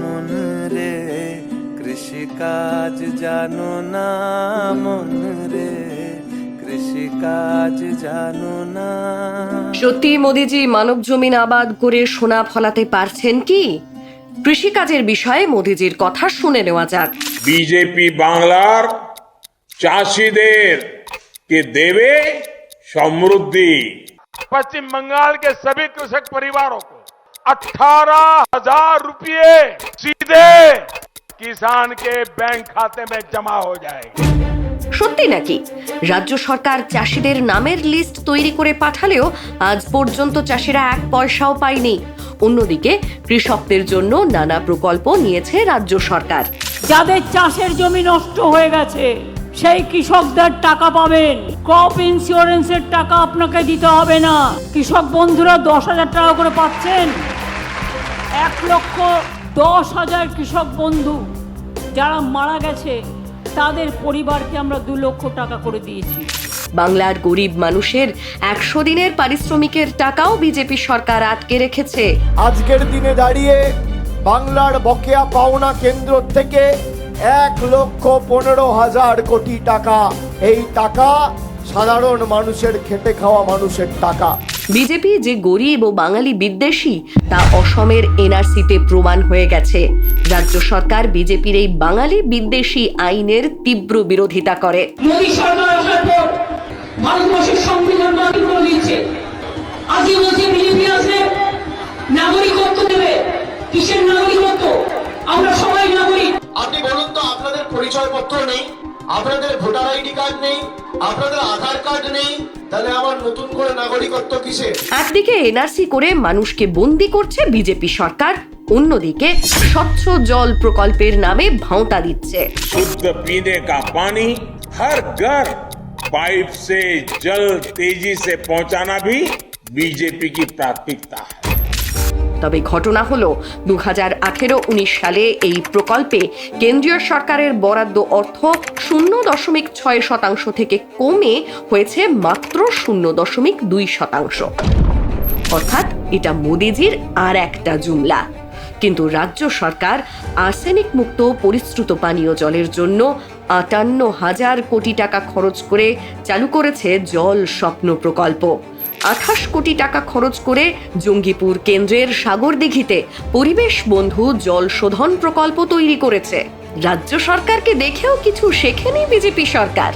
মন রে কৃষি কাজ জানো না মন রে কৃষি কাজ জানো না সত্যি মোদিজি মানব জমিন আবাদ করে সোনা ফলাতে পারছেন কি কৃষিকাজের বিষয়ে মোদিজির কথা শুনে নেওয়া যাক বিজেপি বাংলার চাষিদের কে দেবে সমৃদ্ধি पश्चिम बंगाल के सभी कृषक परिवारों को अठारह हजार रुपये सीधे किसान के बैंक खाते में जमा हो जाएंगे সত্যি নাকি রাজ্য সরকার চাষিদের নামের লিস্ট তৈরি করে পাঠালেও আজ পর্যন্ত চাষিরা এক পয়সাও পায়নি অন্যদিকে কৃষকদের জন্য নানা প্রকল্প নিয়েছে রাজ্য সরকার যাদের চাষের জমি নষ্ট হয়ে গেছে সেই কৃষকদের টাকা পাবেন। ক্রপ ইন্স্যুরেন্সের টাকা আপনাকে দিতে হবে না। কৃষক বন্ধুরা দশ হাজার টাকা করে পাচ্ছেন। এক লক্ষ দশ হাজার কৃষক বন্ধু যারা মারা গেছে তাদের পরিবারকে আমরা দু লক্ষ টাকা করে দিয়েছি। বাংলার গরিব মানুষের একশো দিনের পারিশ্রমিকের টাকাও বিজেপি সরকার আটকে রেখেছে। আজকের দিনে দাঁড়িয়ে বাংলার বকেয়া পাওনা কেন্দ্র থেকে এক লক্ষ পনেরো হাজার কোটি টাকা। এই টাকা সাধারণ মানুষের খেটে খাওয়া মানুষের টাকা। বিজেপি যে গরিব ও বাঙালি বিদ্বেষী তা অসমের এনআরসিতে প্রমাণ হয়ে গেছে। রাজ্য সরকার বিজেপির এই বাঙালি বিদ্বেষী আইনের তীব্র বিরোধিতা করে। কাগজপত্র নেই আপনাদের ভোটার আইডি কার্ড নেই আপনাদের আধার কার্ড নেই তাহলে আমার নতুন করে নাগরিকত্ব কিসে একদিকে এনআরসি করে মানুষকে বন্দি করছে বিজেপি সরকার অন্যদিকে স্বচ্ছ জল প্রকল্পের নামে ভাঁওতা দিচ্ছে। শুদ্ধ কা পানি হর ঘর পাইপ সে জল তেজি সে পৌঁছানা ভি বিজেপি কি প্রাথমিকতা তবে ঘটনা হলো দু হাজার আঠেরো উনিশ সালে এই প্রকল্পে কেন্দ্রীয় সরকারের বরাদ্দ অর্থ শূন্য দশমিক ছয় শতাংশ থেকে কমে হয়েছে মাত্র শূন্য দশমিক দুই শতাংশ। অর্থাৎ এটা মোদিজির আর একটা জুমলা। কিন্তু রাজ্য সরকার আর্সেনিক মুক্ত পরিশ্রুত পানীয় জলের জন্য আটান্ন হাজার কোটি টাকা খরচ করে চালু করেছে জল স্বপ্ন প্রকল্প। আঠাশ কোটি টাকা খরচ করে জঙ্গিপুর কেন্দ্রের সাগরদিঘিতে পরিবেশ বন্ধু জল শোধন প্রকল্প তৈরি করেছে। রাজ্য সরকারকে দেখেও কিছু শেখেনি বিজেপি সরকার।